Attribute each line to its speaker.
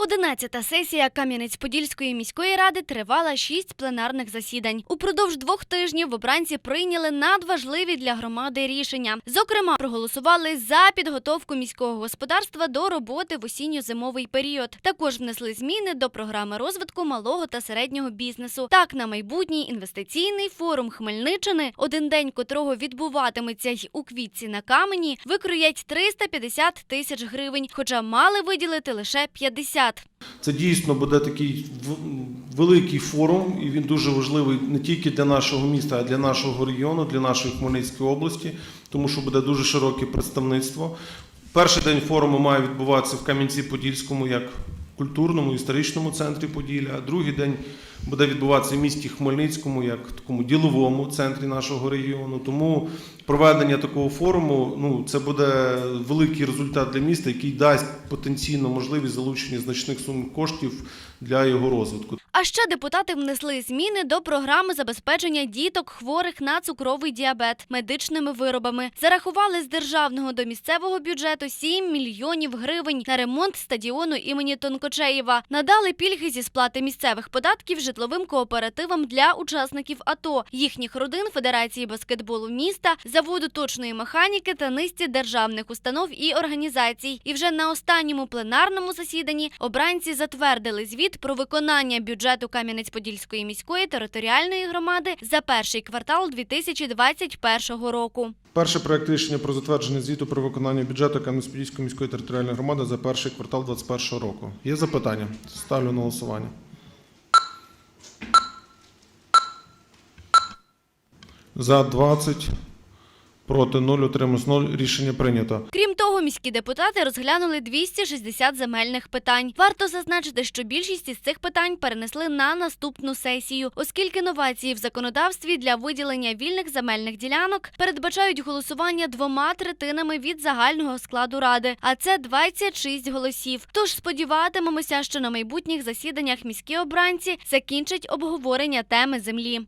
Speaker 1: Одинадцята сесія Кам'янець-Подільської міської ради тривала шість пленарних засідань. Упродовж двох тижнів обранці прийняли надважливі для громади рішення. Зокрема, проголосували за підготовку міського господарства до роботи в осінньо-зимовий період. Також внесли зміни до програми розвитку малого та середнього бізнесу. Так, на майбутній інвестиційний форум Хмельниччини, один день котрого відбуватиметься й у квітці на камені, викроять 350 тисяч гривень, хоча мали виділити лише 50.
Speaker 2: Це дійсно буде такий великий форум, і він дуже важливий не тільки для нашого міста, а для нашого регіону, для нашої Хмельницької області, тому що буде дуже широке представництво. Перший день форуму має відбуватися в Кам'янці-Подільському як культурному історичному центрі Поділля, другий день буде відбуватися в місті Хмельницькому як такому діловому центрі нашого регіону. Тому проведення такого форуму ну, це буде великий результат для міста, який дасть потенційно можливість залучення значних сум коштів для його розвитку.
Speaker 1: А ще депутати внесли зміни до програми забезпечення діток хворих на цукровий діабет медичними виробами. Зарахували з державного до місцевого бюджету 7 мільйонів гривень на ремонт стадіону імені Тонкочеєва. Надали пільги зі сплати місцевих податків житловим кооперативам для учасників АТО, їхніх родин Федерації баскетболу міста, заводу точної механіки та низці державних установ і організацій. І вже на останньому пленарному засіданні обранці затвердили звіт про виконання бюджету Кам'янець-Подільської міської територіальної громади за перший квартал 2021 року.
Speaker 2: Перший проект рішення про затвердження звіту про виконання бюджету Кам'янець-Подільської міської територіальної громади за перший квартал 2021 року. Є запитання? Ставлю на голосування. За 20, проти 0, утрималось 0. Рішення прийнято.
Speaker 1: Крім того, міські депутати розглянули 260 земельних питань. Варто зазначити, що більшість із цих питань перенесли на наступну сесію, оскільки новації в законодавстві для виділення вільних земельних ділянок передбачають голосування двома третинами від загального складу ради, а це 26 голосів. Тож сподіватимемося, що на майбутніх засіданнях міські обранці закінчать обговорення теми землі.